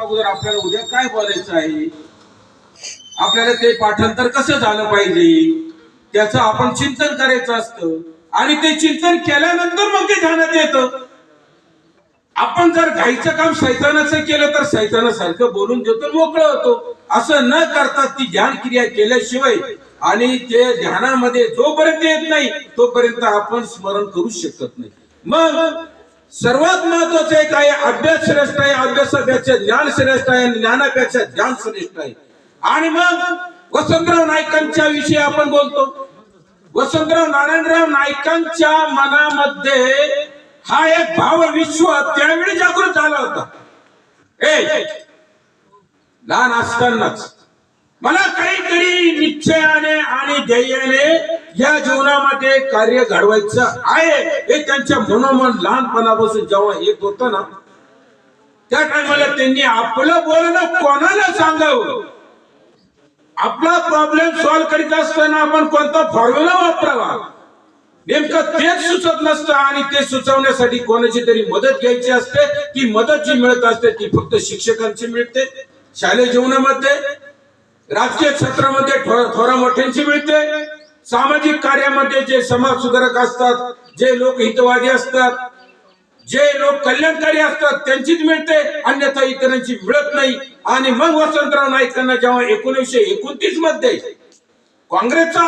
अगोदर आपल्याला उद्या काय बोलायचं आहे? आपल्याला ते पाठांतर कसं झालं पाहिजे? त्याचं आपण चिंतन करायचं असतं. आणि ते चिंतन केल्यानंतर मग ते ध्यानात येतं. आपण जर घाईचं काम सैतानाचं केलं तर सैतानासारखं बोलून देतो मोकळं होतो. असं न करता ती ध्यान क्रिया केल्याशिवाय आणि ते ध्यानामध्ये जोपर्यंत येत नाही तोपर्यंत आपण स्मरण करू शकत नाही. मग सर्वात महत्वाचं एक आहे अभ्यास श्रेष्ठ आहे अभ्यासापेक्षा ज्ञान श्रेष्ठ आहे आणि ज्ञानापेक्षा ध्यान श्रेष्ठ आहे. आणि मग वसंतराव नाईकांच्या विषयी आपण बोलतो. वसंतराव नारायणराव नाईकांच्या मनामध्ये हा एक भाव विश्व त्यावेळी जागृत झाला होता. ए लहान असतानाच मला काहीतरी निश्चयाने आणि ध्येयाने या जीवनामध्ये कार्य घडवायचं आहे हे त्यांच्या मनोमन लहानपणापासून जेव्हा येत होत ना त्या टायमाला त्यांनी आपलं बोलणं कोणाला सांगावं? आपला प्रॉब्लेम सॉल्व्ह करीत असताना आपण कोणता फॉर्म्युला वापरावा? नेमकं तेच सुचत नसतं आणि ते सुचवण्यासाठी कोणाची तरी मदत घ्यायची असते. ती मदत जी मिळत असते ती फक्त शिक्षकांची मिळते शालेय जीवनामध्ये राजकीय क्षेत्रामध्ये थोरा मोठ्यांची मिळते. सामाजिक कार्यामध्ये जे समाज सुधारक असतात जे लोक हितवादी असतात जे लोक कल्याणकारी असतात त्यांचीच मिळते. अन्यथा इतरांची मिळत नाही. आणि मग वसंतराव नाईकांना जेव्हा एकोणीसशे एकोणतीसमध्ये काँग्रेसचा